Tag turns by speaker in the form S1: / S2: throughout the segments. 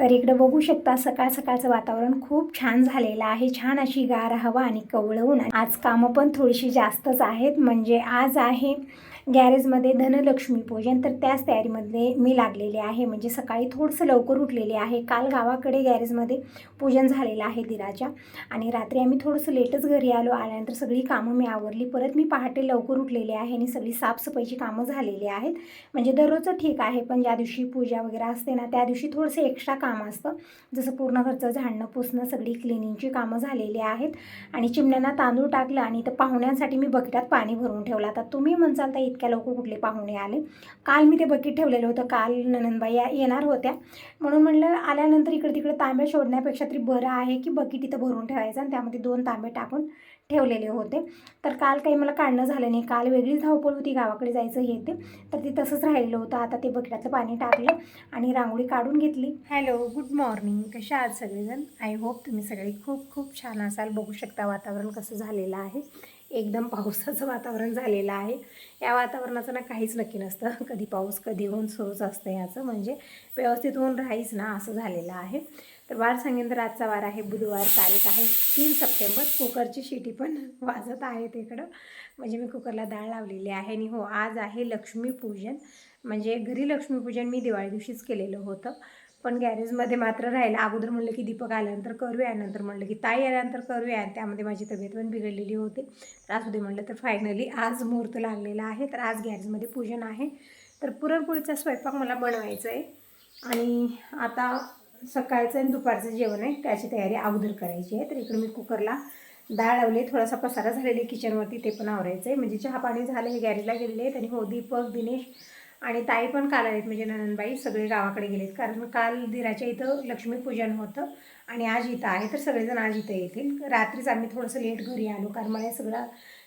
S1: तर इकडं बघू शकता सकाळ सकाळचं वातावरण खूप छान झालेलं आहे. छान अशी गार हवा आणि कवळवून आज कामं पण थोडीशी जास्तच आहेत. म्हणजे आज आहे गॅरेजमध्ये धनलक्ष्मी पूजन. तर त्याच तयारीमध्ये मी लागलेले आहे. म्हणजे सकाळी थोडंसं लवकर उठलेले आहे. काल गावाकडे गॅरेजमध्ये पूजन झालेलं आहे दिराच्या. आणि रात्री आम्ही थोडंसं लेटच घरी आलो. आल्यानंतर सगळी कामं मी आवरली. परत मी पहाटे लवकर उठलेले आहे आणि सगळी साफसफाईची कामं झालेली आहेत. म्हणजे दररोजचं ठीक आहे. पण ज्या दिवशी पूजा वगैरे असते ना त्या दिवशी थोडंसं एक्स्ट्रा काम असतं. जसं पूर्ण घरचं झाडणं पुसणं सगळी क्लिनिंगची कामं झालेली आहेत. आणि चिमण्यांना तांदूळ टाकलं आणि तर पाहुण्यांसाठी मी बकेटात पाणी भरून ठेवलं. आता तुम्ही म्हणचाल तर इतक्या लवकर कुठले पाहुणे आले. काल मी ते बकेट ठेवलेलं होतं. काल ननंदबाई या- येणार होत्या. म्हणून म्हणलं आल्यानंतर इकडे तिकडे तांबे शोधण्यापेक्षा तरी बरं आहे की बकेट इथं भरून ठेवायचं आणि त्यामध्ये दोन तांबे टाकून ठेवलेले होते. तर काल काही मला काढणं झालं नाही. काल वेगळीच धावपळ होती. गावाकडे जायचं हे ते. तर ते तसंच राहिलेलं होतं. आता ते बकेटातलं पाणी टाकलं आणि रांगोळी काढून घेतली. हॅलो गुड मॉर्निंग कशा आहात सगळेजण? आय होप तुम्ही सगळे खूप खूप छान असाल. बघू शकता वातावरण कसं झालेलं आहे. एकदम पावसाचं वातावरण झालेलं आहे. या वातावरणाचं ना काहीच नक्की नसतं. कधी पाऊस कधी ऊन सुरूच असतं याचं. म्हणजे व्यवस्थित ऊन राहीच ना असं झालेलं आहे. तर वार सांगेन तर आजचा वार आहे. बुधवार तारीख आहे. तीन सप्टेंबर. कुकरची शिटी पण वाजत आहे तिकडं म्हणजे मी कुकरला डाळ लावलेली आहे आणि हो आज आहे लक्ष्मीपूजन. म्हणजे घरी लक्ष्मीपूजन मी दिवाळी दिवशीच केलेलं होतं. पण गॅरेजमध्ये मात्र राहिलं. अगोदर म्हणलं की दीपक आल्यानंतर करूया नंतर म्हणलं की ताई आल्यानंतर करूया. आणि त्यामध्ये माझी तब्येत पण बिघडलेली होती. तर असू दे म्हणलं तर फायनली आज मुहूर्त लागलेला आहे. तर आज गॅरेजमध्ये पूजन आहे. तर पुरणपोळीचा स्वयंपाक मला बनवायचा आहे आणि आता सकाळचं आणि दुपारचं जेवण आहे. त्याची तयारी अगोदर करायची आहे. तर इकडे मी कुकरला डाळ लावली. थोडासा पसारा झालेली आहे. किचनवरती ते पण आवरायचं आहे म्हणजे चहा पाणी झालं हे गॅरेजला गेलेले आहेत. आणि हो दीपक दिनेश आणि ताई पण काल आलेत म्हणजे ननंदबाई सगळे गावाकडे गेलेत. कारण काल दिराच्या इथं लक्ष्मीपूजन होतं आणि आज इथं आहे तर सगळेजण आज इथं येतील. रात्रीच आम्ही थोडंसं लेट घरी आलो कारण मला हे सगळं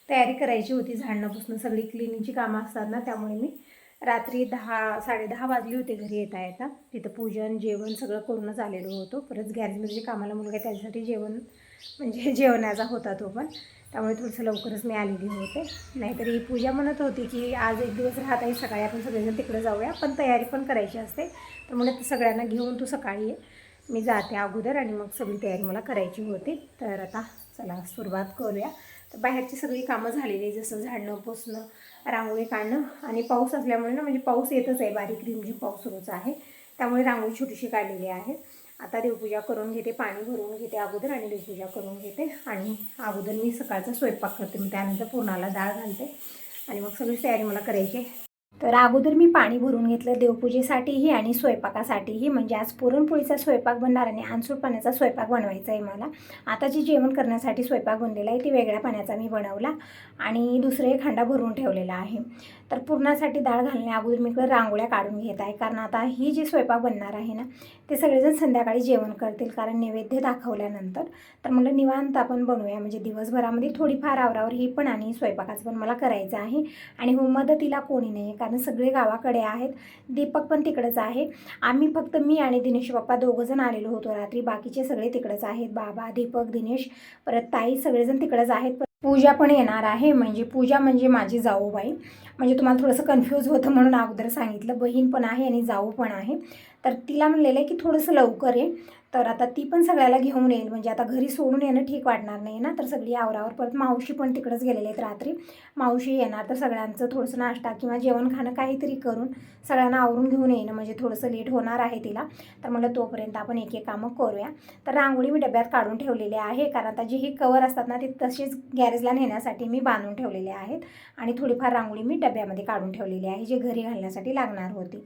S1: तयारी करायची होती. झाडणं पुसणं सगळी क्लिनिंगची कामं असतात ना त्यामुळे मी रात्री दहा साडेदहा वाजली होते घरी येता येता. तिथं पूजन जेवण सगळं करूनच आलेलो होतो. परत गॅरेजमध्ये जे कामाला मुलगा आहे त्याच्यासाठी जेवण म्हणजे जेवणाचा होता तो पण. त्यामुळे थोडंसं लवकरच मी आलेली होते. नाहीतर ही पूजा म्हणत होती की आज एक दिवस राहत आहे सकाळी आपण सगळेजण तिकडे जाऊया. पण तयारी पण करायची असते. तर म्हणत सगळ्यांना घेऊन तू सकाळी ये. मी जाते अगोदर आणि मग सगळी तयारी मला करायची होती. तर आता चला सुरुवात करूया. तर बाहेरची सगळी कामं झालेली आहे जसं झाडणं पुसणं रांगोळी काढणं आणि पाऊस असल्यामुळे ना म्हणजे पाऊस येतच आहे. बारीक रिमझिम पाऊस सुरूच आहे. त्यामुळे रांगोळी छोटीशी काढलेली आहे. आता देवपूजा करून घेते पाणी भरून घेते अगोदर आणि देवपूजा करून घेते. आणि अगोदर मी सकाळचा स्वयंपाक करते मग त्यानंतर पूर्णाला डाळ घालते. आणि मग सगळी तयारी मला करायची तर अगोदर मी पाणी भरून घेतलं देवपूजेसाठीही आणि स्वयंपाकासाठीही. म्हणजे आज पुरणपोळीचा स्वयंपाक बनणार आणि आणसूर पाण्याचा स्वयंपाक बनवायचा आहे मला. आता जे जेवण करण्यासाठी स्वयंपाक बनलेला आहे ते वेगळ्या पाण्याचा मी बनवला आणि दुसरं एक भरून ठेवलेला आहे. तर पुरणासाठी डाळ घालण्या अगोदर मी इकडे रांगोळ्या काढून घेत आहे. कारण आता ही जी स्वयंपाक बनणार आहे ना ते सगळेजण संध्याकाळी जेवण करतील कारण नैवेद्य दाखवल्यानंतर. तर म्हटलं निवांत आपण बनवूया. म्हणजे दिवसभरामध्ये थोडीफार आवरावर ही पण आणि स्वयंपाकाचं पण मला करायचं आहे. आणि हो मदतीला कोणी नाही. कारण सगळे गावाकडे आहेत. दीपक पण तिकडंच आहे. आम्ही फक्त मी आणि दिनेश बाप्पा दोघंजण आलेलो होतो रात्री. बाकीचे सगळे तिकडंच आहेत. बाबा दीपक दिनेश परत ताई सगळेजण तिकडंच आहेत. पूजा पण येणार आहे. म्हणजे पूजा म्हणजे माझी जाऊबाई. म्हणजे तुम्हाला थोडंसं कन्फ्यूज होतं म्हणून अगोदर सांगितलं. बहीण पण आहे आणि जाऊ पण आहे. तर तिला म्हणलेलं आहे की थोडंसं लवकर आहे तर आता ती पण सगळ्याला घेऊन येईल. म्हणजे आता घरी सोडून येणं ठीक वाटणार नाही ना. तर सगळी आवरावर परत मावशी पण तिकडंच गेलेले आहेत रात्री. मावशी येणार तर सगळ्यांचं थोडंसं नाश्ता किंवा जेवण खाणं काहीतरी करून सगळ्यांना आवरून घेऊन येणं. म्हणजे थोडंसं लेट होणार आहे तिला. तर म्हणलं तोपर्यंत आपण एक एक कामं करूया. तर रांगोळी मी डब्यात काढून ठेवलेली आहे. कारण आता जे हे कवर असतात ना ते तसेच गॅरेजला नेण्यासाठी मी बांधून ठेवलेले आहेत. आणि थोडीफार रांगोळी मी डब्यामध्ये काढून ठेवलेली आहे जे घरी घालण्यासाठी लागणार होती.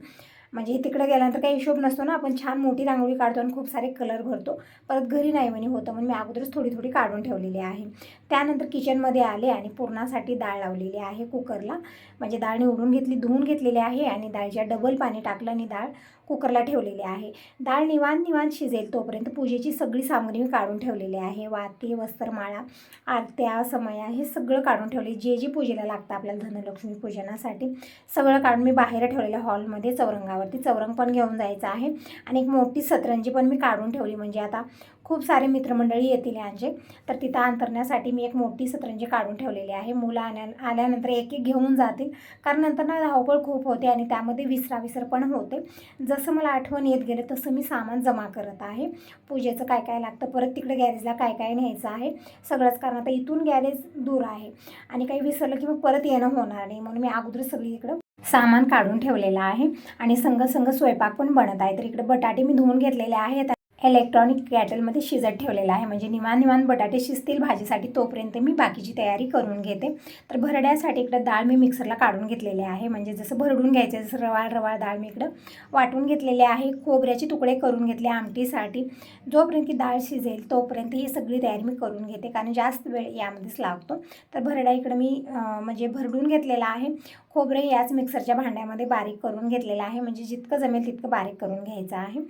S1: म्हणजे तिकडे गेल्यानंतर काही हिशोब नसतो ना आपण छान मोठी रांगोळी काढतो आणि खूप सारे कलर भरतो. परत घरी नाही म्हणे होतं म्हणून मी अगोदरच थोडी थोडी काढून ठेवलेली आहे. त्यानंतर किचनमध्ये आले आणि पुरणासाठी डाळ लावलेली आहे कुकरला म्हणजे डाळ निवडून घेतली धुवून घेतलेली आहे आणि डाळच्या डबल पाणी टाकलं आणि डाळ कुकरला ठेवलेली आहे. डाळ निवान निवान शिजेल तोपर्यंत पूजेची सगळी सामग्री मी काढून ठेवलेली आहे. वाती वस्त्रमाळा आरत्या समया हे सगळं काढून ठेवले. जे जे पूजेला लागतं आपल्याला धनलक्ष्मी पूजनासाठी सगळं काढून मी बाहेर ठेवलेलं हॉलमध्ये चौरंगावरती. चौरंग पण घेऊन जायचं आहे. आणि एक मोठी सतरंजी पण मी काढून ठेवली. म्हणजे आता खूप सारे मित्रमंडळी येतील यांचे तर तिथं अंतरण्यासाठी मी एक मोठी सतरंजी काढून ठेवलेली आहे. मुलं आल्या आल्यानंतर एक एक घेऊन जातील. कारण नंतर ना धावपळ खूप होते आणि त्यामध्ये विसरा विसर पण होते. जसं मला आठवण येत गेलं तसं मी सामान जमा करत आहे. पूजेचं काय काय लागतं परत तिकडे गॅरेजला काय काय न्यायचं आहे. सगळंच कारण आता इथून गॅरेज दूर आहे. आणि काही विसरलं की मग परत येणं होणार नाही. म्हणून मी अगोदर सगळी इकडं सामान काढून ठेवलेलं आहे. आणि संघ संघ स्वयंपाक पण बनत आहे. तर इकडे बटाटे मी धुवून घेतलेले आहेत. इलेक्ट्रॉनिक कॅटलमध्ये शिजत ठेवलेलं आहे. म्हणजे निवान निवान बटाटे शिजतील भाजीसाठी तोपर्यंत मी बाकीची तयारी करून घेते. तर भरड्यासाठी इकडं डाळ मी मिक्सरला काढून घेतलेले आहे. म्हणजे जसं भरडून घ्यायचं जसं रवाळ रवाळ डाळ मी इकडं वाटून घेतलेले आहे. खोबऱ्याचे तुकडे करून घेतले आमटीसाठी. जोपर्यंत की डाळ शिजेल तोपर्यंत ही सगळी तयारी मी करून घेते. कारण जास्त वेळ यामध्येच लागतो. तर भरड्या इकडं मी म्हणजे भरडून घेतलेला आहे. खोबरे याच मिक्सरच्या भांड्यामध्ये बारीक करून घेतलेलं आहे. म्हणजे जितकं जमेल तितकं बारीक करून घ्यायचं आहे.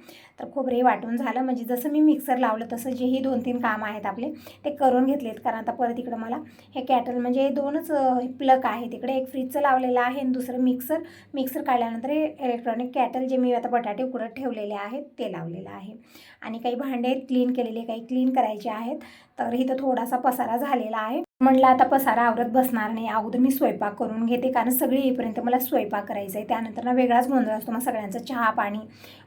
S1: तर खोबरे वाटून झालं. म्हणजे जसं मी मिक्सर लावलं तसं जेही दोन तीन काम आहेत आपले ते करून घेतलेत. कारण आता परत इकडं मला हे कॅटल म्हणजे दोनच प्लग आहे तिकडे एक फ्रीजचं लावलेलं आहे आणि दुसरं मिक्सर मिक्सर काढल्यानंतर हे इलेक्ट्रॉनिक कॅटल जे मी आता बटाटे उकडत ठेवलेले आहेत ते लावलेलं आहे. आणि काही भांडे क्लीन केलेले काही क्लीन करायचे आहेत. तर इथं थोडासा पसारा झालेला आहे. म्हटलं आता पसारा आवरत बसणार नाही. अगोदर मी स्वयंपाक करून घेते कारण सगळी येईपर्यंत मला स्वयंपाक करायचा आहे त्यानंतर ना वेगळाच गोंधळ असतो. मग सगळ्यांचं चहा पाणी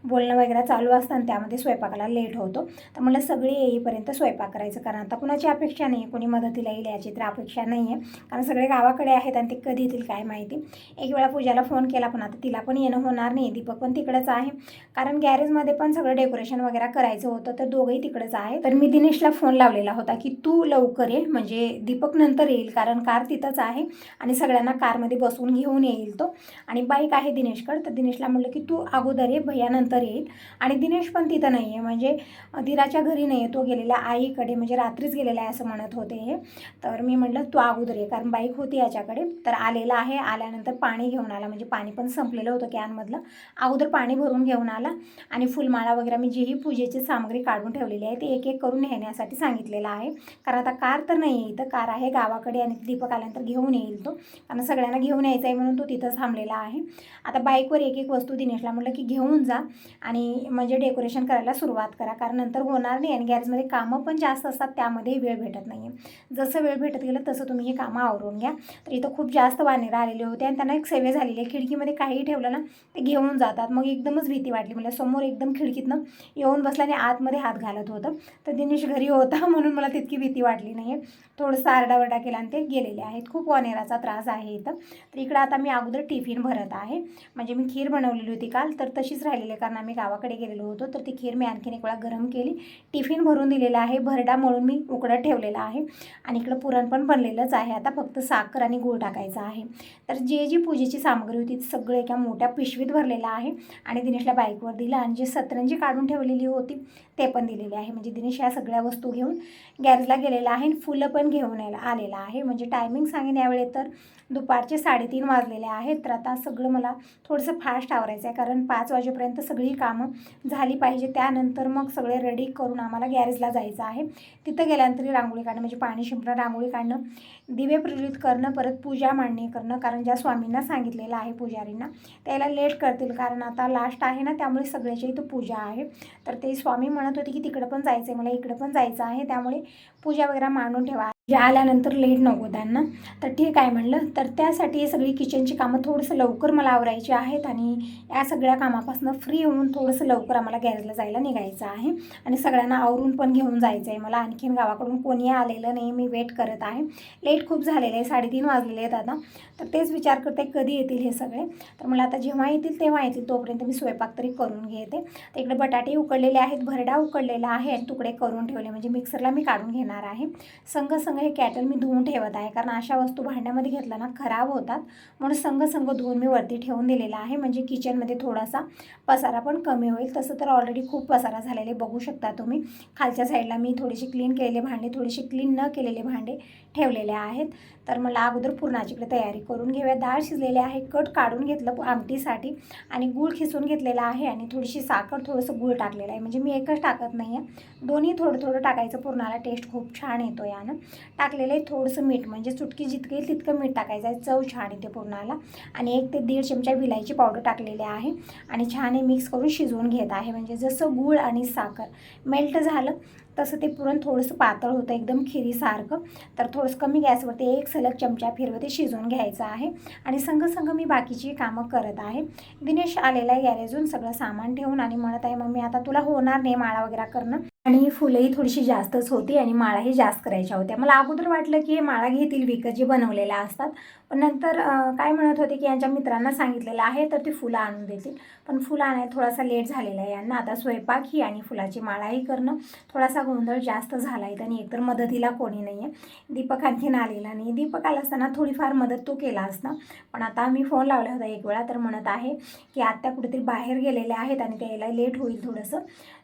S1: बोलणं वगैरे चालू असतं आणि त्यामध्ये स्वयंपाकाला लेट होतो. तर मला सगळी येईपर्यंत स्वयंपाक करायचं. कारण आता कुणाची अपेक्षा नाही आहे कोणी मदतीला येईल याची तर अपेक्षा नाही आहे कारण सगळे गावाकडे आहेत आणि ते कधी येतील काय माहिती. एक वेळा पूजाला फोन केला पण आता तिला पण येणं होणार नाही. दीपक पण तिकडंच आहे. कारण गॅरेजमध्ये पण सगळं डेकोरेशन वगैरे करायचं होतं तर दोघंही तिकडंच आहे तर मी दिनेशला फोन लावलेला होता की तू लवकर ये. म्हणजे दीप दीपक नंतर येईल कारण कार तिथंच आहे आणि सगळ्यांना कारमध्ये बसवून घेऊन येईल तो. आणि बाईक आहे दिनेशकडं तर दिनेशला म्हटलं की तू अगोदर ये भैया नंतर येईल. आणि दिनेश पण तिथं नाही आहे म्हणजे दिराच्या घरी नाही आहे तो गेलेला आईकडे म्हणजे रात्रीच गेलेला आहे असं म्हणत होते हे. तर मी म्हटलं तू अगोदर ये कारण बाईक होती याच्याकडे. तर आलेला आहे आल्यानंतर पाणी घेऊन आला म्हणजे पाणी पण संपलेलं होतं कॅनमधलं. अगोदर पाणी भरून घेऊन आला आणि फुलमाळा वगैरे मी जीही पूजेची सामग्री काढून ठेवलेली आहे ते एक एक करून नेण्यासाठी सांगितलेलं आहे. कारण आता कार तर नाही आहे इथं कार आहे. गावाकडे आणि दीपक आल्यानंतर घेऊन येईल तो. कारण सगळ्यांना घेऊन यायचं आहे म्हणून तो तिथंच थांबलेला आहे. आता बाईकवर एक एक वस्तू दिनेशला म्हटलं की घेऊन जा आणि म्हणजे डेकोरेशन करायला सुरुवात करा. कारण नंतर होणार नाही आणि गॅरेजमध्ये कामं पण जास्त असतात त्यामध्ये वेळ भेटत नाही आहे जसं वेळ भेटत गेलं तसं तुम्ही हे कामं आवरून घ्या. तर इथं खूप जास्त वानेरं आलेले होते आणि त्यांना एक सेवे झालेली आहे. खिडकीमध्ये काहीही ठेवलं ना ते घेऊन जातात. मग एकदमच भीती वाटली मला. समोर एकदम खिडकीतनं येऊन बसला आणि आतमध्ये हात घालत होतं. तर दिनेश घरी होता म्हणून मला तितकी भीती वाटली नाही आहे थोडंसं आरडावरडा केला आणि ते गेलेले आहेत. खूप वनेराचा त्रास आहे इथं. तर इकडं आता मी अगोदर टिफिन भरत आहे. म्हणजे मी खीर बनवलेली होती काल तर तशीच राहिलेली आहे कारण आम्ही गावाकडे गेलेलो होतो. तर ती खीर मी आणखीन एक वेळा गरम केली. टिफिन भरून दिलेला आहे. भरडा मळून मी उकडत ठेवलेला आहे. आणि इकडं पुरण पण बनलेलंच आहे. आता फक्त साखर आणि गूळ टाकायचा आहे. तर जे जी पूजेची सामग्री होती ती सगळं एका मोठ्या पिशवीत भरलेलं आहे. आणि दिनेशला बाईकवर दिलं आणि जे सतरंजी काढून ठेवलेली होती ते पण दिलेली आहे. म्हणजे दिनेश या सगळ्या वस्तू घेऊन गॅरेजला गेलेला आहे आणि फुलं पण घेऊन करायला आलेला आहे. म्हणजे टायमिंग सांगेन यावेळी तर. दुपारचे साडेतीन वाजलेले आहेत. तर आता सगळं मला थोडंसं फास्ट आवरायचं आहे. कारण पाच वाजेपर्यंत सगळी कामं झाली पाहिजे. त्यानंतर मग सगळे रेडी करून आम्हाला गॅरेजला जायचं आहे. तिथं गेल्यानंतर रांगोळी काढणं म्हणजे पाणी शिंपणं रांगोळी काढणं दिवे प्रज्वलित करणं परत पूजा मांडणी करणं. कारण ज्या स्वामींना सांगितलेलं आहे पुजारींना त्याला लेट करतील. कारण आता लास्ट आहे ना त्यामुळे सगळ्याच्या इथं पूजा आहे. तर ते स्वामी म्हणत होते की तिकडं पण जायचं आहे मला इकडं पण जायचं आहे. त्यामुळे पूजा वगैरे मांडून ठेवा. जे आल्यानंतर लेट नको त्यांना. तर ठीक आहे म्हणलं तर त्यासाठी सगळी किचनची कामं थोडंसं लवकर मला आवरायची आहेत आणि या सगळ्या कामापासून फ्री होऊन थोडंसं लवकर आम्हाला गॅरेजला जायला निघायचं आहे. आणि सगळ्यांना आवरून पण घेऊन जायचं आहे मला. आणखीन गावाकडून कोणी आलेलं नाही. मी वेट करत आहे. लेट खूप झालेलं आहे. साडेतीन वाजलेले आहेत आता. तर तेच विचार करते कधी येतील हे सगळे. तर मला आता जेव्हा येतील तेव्हा येतील. तोपर्यंत मी स्वयंपाक तरी करून घेते. तर इकडे बटाटे उकडलेले आहेत. भरडा उकडलेला आहे तुकडे करून ठेवले. म्हणजे मिक्सरला मी काढून घेणार आहे. संघ संघ हे कॅटल मी धुवून ठेवत आहे. कारण अशा वस्तू भांड्यामध्ये घेतला ना खराब होतात. म्हणून संघ संघ धुवून मी वरती ठेवून दिलेला आहे. म्हणजे किचनमध्ये थोडासा पसारा पण कमी होईल. तसं तर ऑलरेडी खूप पसारा झालेले बघू शकता तुम्ही. खालच्या साईडला मी थोडीशी क्लीन केलेले भांडे थोडीशी क्लीन न केलेले भांडे ठेवलेले आहेत. तर मला अगोदर पुरणाचीकडे तयारी करून घेऊया. डाळ शिजलेली आहे कट काढून घेतलं आमटीसाठी आणि गूळ खिसून घेतलेला आहे आणि थोडीशी साखर थोडंसं गूळ टाकलेलं आहे. म्हणजे मी एकच टाकत नाही आहे दोन्ही थोडं थोडं टाकायचं. पुरणाला टेस्ट खूप छान येतो यानं. टाकलेलं आहे थोडंसं मीठ. म्हणजे चुटकी जितकं येईल तितकं मीठ टाकायचं आहे. चव छान येते पुरणाला. आणि एक ते दीड चमचा विलायची पावडर टाकलेली आहे आणि छान हे मिक्स करून शिजवून घेत आहे. म्हणजे जसं गूळ आणि साखर मेल्ट झालं तसं ते पुरण थोडंसं पातळ होतं एकदम खिरीसारखं. तर थोडंसं कमी गॅसवरती एक सलग चमचा फिरवते शिजवून घ्यायचं आहे. आणि संग संग मी बाकीची कामं करत आहे. दिनेश आलेला आहे गॅरेजून सगळं सामान ठेवून आणि म्हणत आहे मम्मी आता तुला होणार नाही माळा वगैरे करणं. आणि फुलंही थोडीशी जास्तच होती आणि माळाही जास्त करायच्या होत्या. मला अगोदर वाटलं की हे माळा घेतील विकत जे बनवलेल्या असतात. पण नंतर काय म्हणत होते की यांच्या मित्रांना सांगितलेलं आहे तर ते फुलं आणून देतील. पण फुलं आणायला थोडासा लेट झालेला आहे यांना. आता स्वयंपाक ही आणि फुलाची माळाही करणं थोडासा गोंधळ जास्त झाला आहे. आणि एकतर मदतीला कोणी नाही आहे दीपक आणखीन आलेला नाही. दीपक आला असताना थोडीफार मदत तो केला असता. पण आता मी फोन लावला होता एक वेळा तर म्हणत आहे की आत्या कुठेतरी बाहेर गेलेल्या आहेत आणि त्याला लेट होईल थोडंसं.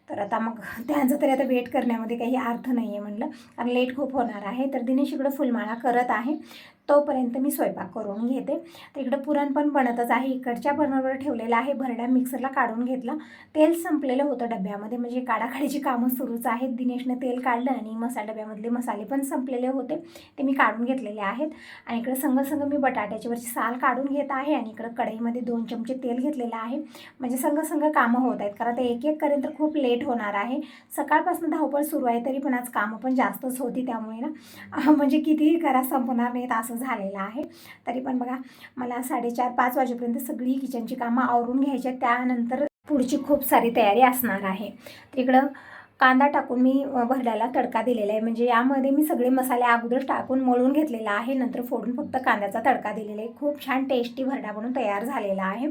S1: तर आता मग त्यांचं तरी आता वेट करण्यामध्ये काही अर्थ नाही आहे म्हणलं. कारण लेट खूप होणार आहे. तर दिनेश इकडं फुलमाळा करत आहे. तोपर्यंत मी स्वयंपाक करून घेते. तर इकडं पुरण पण बनतच आहे. इकडच्या बर्नरवर ठेवलेलं आहे. भरड्या मिक्सरला काढून घेतला. तेल संपलेलं होतं डब्यामध्ये. म्हणजे काढाखाडीची कामं सुरूच आहेत. दिनेशने तेल काढलं आणि मसाला डब्यामधले मसाले पण संपलेले होते. ते मी काढून घेतलेले आहेत. आणि इकडं संग संग मी बटाट्याची वरची साल काढून घेत आहे. आणि इकडं कढईमध्ये दोन चमचे तेल घेतलेलं आहे. म्हणजे संग संग कामं होत आहेत. कारण ते एक एक करेन तर खूप लेट होणार आहे. सकाळपासून धावपळ सुरू आहे. तरी पण आज कामं पण जास्तच होती त्यामुळे ना. म्हणजे कितीही करा संपणार नाहीत असं झालेला आहे तरी पण बघा मला साडेचार पाच वाजेपर्यंत सगळी किचनची कामं आवरून घ्यायची आहेत. त्यानंतर पुढची खूप सारी तयारी असणार आहे तिकडं कांदा टाकून मी भरड्याला तडका दिलेला आहे. म्हणजे यामध्ये मी सगळे मसाले अगोदर टाकून मळून घेतलेला आहे. नंतर फोडून फक्त कांद्याचा तडका दिलेला आहे. खूप छान टेस्टी भरडा बनून तयार झालेला आहे.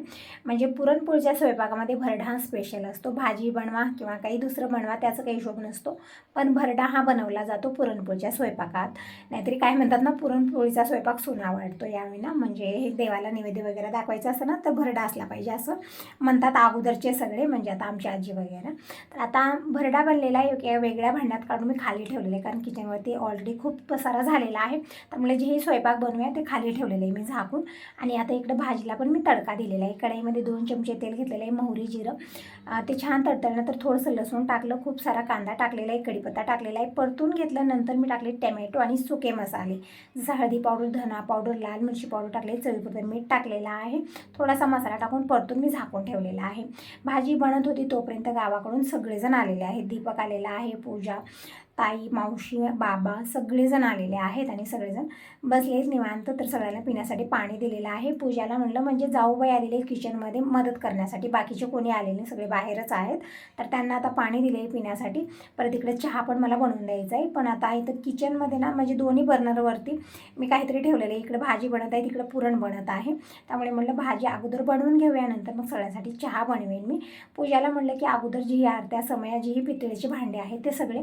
S1: म्हणजे पुरणपोळीच्या स्वयंपाकामध्ये भरडा हा स्पेशल असतो. भाजी बनवा किंवा काही दुसरं बनवा त्याचा काही हिशोब नसतो. पण भरडा हा बनवला जातो पुरणपोळीच्या स्वयंपाकात. नाहीतरी काय म्हणतात ना पुरणपोळीचा स्वयंपाक सुना वाटतो यावेळी ना. म्हणजे हे देवाला नैवेद्य वगैरे दाखवायचं असं ना तर भरडा असला पाहिजे असं म्हणतात अगोदरचे सगळे म्हणजे आता आमची आजी वगैरे. तर आता भरडा बनलेला आहे. एका वेगळ्या भांड्यात काढून मी खाली ठेवलेलं आहे कारण किचनवरती ऑलरेडी खूप पसारा झालेला आहे. त्यामुळे जे स्वयंपाक बनवूया ते खाली ठेवलेलं आहे मी झाकून. आणि आता इकडं भाजीला पण मी तडका दिलेला आहे. कढईमध्ये दोन चमचे तेल घेतलेलं आहे मोहरी जिरं. ते छान तडतळल्यानंतर थोडंसं लसूण टाकलं खूप सारा कांदा टाकलेला आहे कढीपत्ता टाकलेला आहे. परतून घेतल्यानंतर मी टाकले टॅमॅटो आणि सुके मसाले. जसं हळदी पावडर धना पावडर लाल मिरची पावडर टाकले चवीपुरतं मीठ टाकलेलं आहे. थोडासा मसाला टाकून परतून मी झाकून ठेवलेला आहे. भाजी बनत होती तोपर्यंत गावाकडून सगळेजण आलेले आहेत. दीपक आलेला आहे पूजा. ताई मावशी बाबा सगळेजण आलेले आहेत आणि सगळेजण बसलेच निवांत. तर सगळ्यांना पिण्यासाठी पाणी दिलेलं आहे. पूजाला म्हणलं म्हणजे जाऊबाई आलेले किचनमध्ये मदत करण्यासाठी. बाकीचे कोणी आलेले सगळे बाहेरच आहेत. तर त्यांना आता पाणी दिले आहे पिण्यासाठी. परत इकडे चहा पण मला बनवून द्यायचा आहे. पण आता इथं किचनमध्ये ना म्हणजे दोन्ही बर्नरवरती मी काहीतरी ठेवलेलं आहे. इकडे भाजी बनत आहे तिकडे पुरण बनत आहे. त्यामुळे म्हणलं भाजी अगोदर बनवून घेऊया नंतर मग सगळ्यांसाठी चहा बनवेन मी. पूजाला म्हणलं की अगोदर जी आरत्या समया जी ही पितळेची भांडी आहेत ते सगळे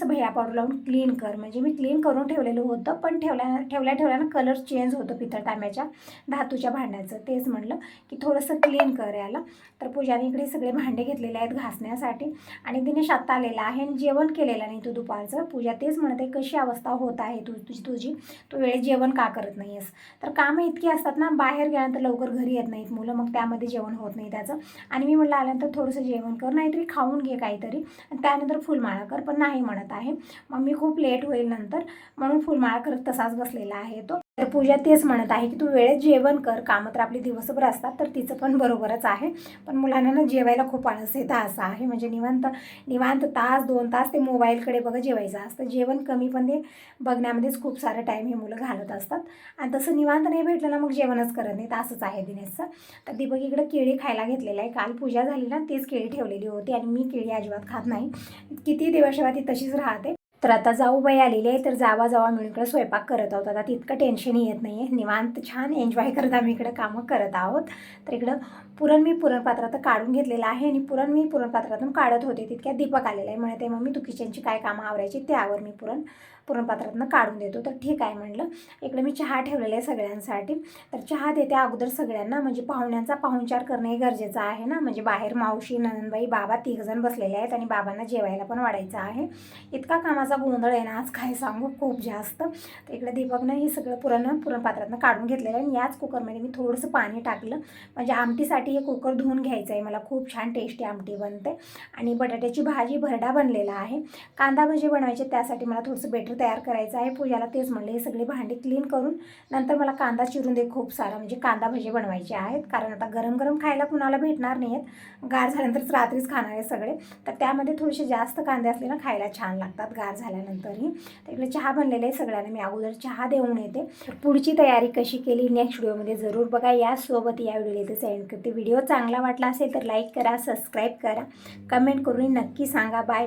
S1: थोडंसं भैया पावडर लावून क्लीन कर. म्हणजे मी क्लीन करून ठेवलेलं होतं पण ठेवल्या ठेवल्या ठेवल्यानं कलर चेंज होतो पितळ तांब्याच्या धातूच्या भांड्याचं. तेच म्हणलं की थोडंसं क्लीन कर याला. तर पूजाने इकडे सगळे भांडे घेतलेले आहेत घासण्यासाठी. आणि दिनेश आत्ता आलेला आहे आणि जेवण केलेलं नाही तू दुपारचं. पूजा तेच म्हणते कशी अवस्था होत आहे तू तुझी तुझी? तू वेळेत जेवण का करत नाही आहेस तर कामं इतकी असतात ना बाहेर गेल्यानंतर लवकर घरी येत नाहीत मुलं मग त्यामध्ये जेवण होत नाही त्याचं. आणि मी म्हटलं आल्यानंतर थोडंसं जेवण कर नाहीतरी खाऊन घे काहीतरी. आणि त्यानंतर फुलमाळा कर पण नाही म्हणत. आहे. मग मी खूप लेट होईल नंतर. म्हणून फुलमाळा करत तसाच बसलेला आहे तो. तर पूजा तेच म्हणत आहे की तू वेळेत जेवण कर. कामं तर आपली दिवसभर असतात तर तिचं पण बरोबरच आहे. पण मुलांना ना जेवायला खूप आळस येतं असं आहे. म्हणजे निवांत निवांत तास दोन तास ते मोबाईलकडे बघा जेवायचं असतं. जेवण कमी पण ते बघण्यामध्येच खूप सारा टाईम हे मुलं घालत असतात. आणि तसं निवांत नाही भेटलं ना मग जेवणच करत नाही असंच आहे दिनेशचं. तर दीपक इकडं केळी खायला घेतलेलं आहे. काल पूजा झाली ना तीच केळी ठेवलेली होती आणि मी केळी अजिबात खात नाही. किती दिवस ती तशीच राहते. तर आता जाऊ बाई आलेली आहे तर जावा जावा मिळून इकडे स्वयंपाक करत आहोत. आता तितकं टेन्शन येत नाही आहे निवांत छान एन्जॉय करत आम्ही इकडं कामं करत आहोत. तर इकडं पुरण मी पुरणपात्रात काढून घेतलेलं आहे आणि पुरण मी पुरणपात्रातून काढत होते. तितक्यात दीपक आलेला आहे. म्हणते मम्मी तू किचनची काय कामं आवरायची? त्यावर मी पुरण पुरणपात्रातनं काढून देतो. तर ठीक आहे म्हणलं. इकडे मी चहा ठेवलेला आहे सगळ्यांसाठी. तर चहा देते अगोदर सगळ्यांना. म्हणजे पाहुण्यांचा पाहुणचार करणं हे गरजेचं आहे ना. म्हणजे बाहेर मावशी नंदनबाई बाबा तिघजण बसलेले आहेत आणि बाबांना जेवायला पण वाढायचं आहे. इतका कामाचा गोंधळ आहे ना. आज काय सांगू? खूप जास्त. तर इकडे दीपकनं हे सगळं पुरण पुरणपात्रातनं काढून घेतलेलं आहे. आणि याच कुकरमध्ये मी थोडंसं पाणी टाकलं. म्हणजे आमटीसाठी हे कुकर धुवून घ्यायचं आहे. मला खूप छान टेस्टी आमटी बनते. आणि बटाट्याची भाजी भरडा बनलेला आहे. कांदा भजी बनवायचे त्यासाठी मला थोडंसं बेटर तयार करायचं आहे. पूजाला तेच म्हणले हे सगळे भांडी क्लीन करून नंतर मला कांदा चिरून दे खूप सारा. म्हणजे कांदा भजे बनवायचे आहेत. कारण आता गरम गरम खायला कुणाला भेटणार नाही आहेत गार झाल्यानंतरच रात्रीच खाणार आहे सगळे. तर त्यामध्ये थोडेसे जास्त कांदे असले ना खायला छान लागतात गार झाल्यानंतरही. तर इकडे चहा बनलेले आहे सगळ्यांना. मी अगोदर चहा देऊन येते. पुढची तयारी कशी केली नेक्स्ट व्हिडिओमध्ये जरूर बघा. यासोबत या व्हिडिओला इथे सेंड करते. व्हिडिओ चांगला वाटला असेल तर लाईक करा सबस्क्राईब करा. कमेंट करून नक्की सांगा. बाय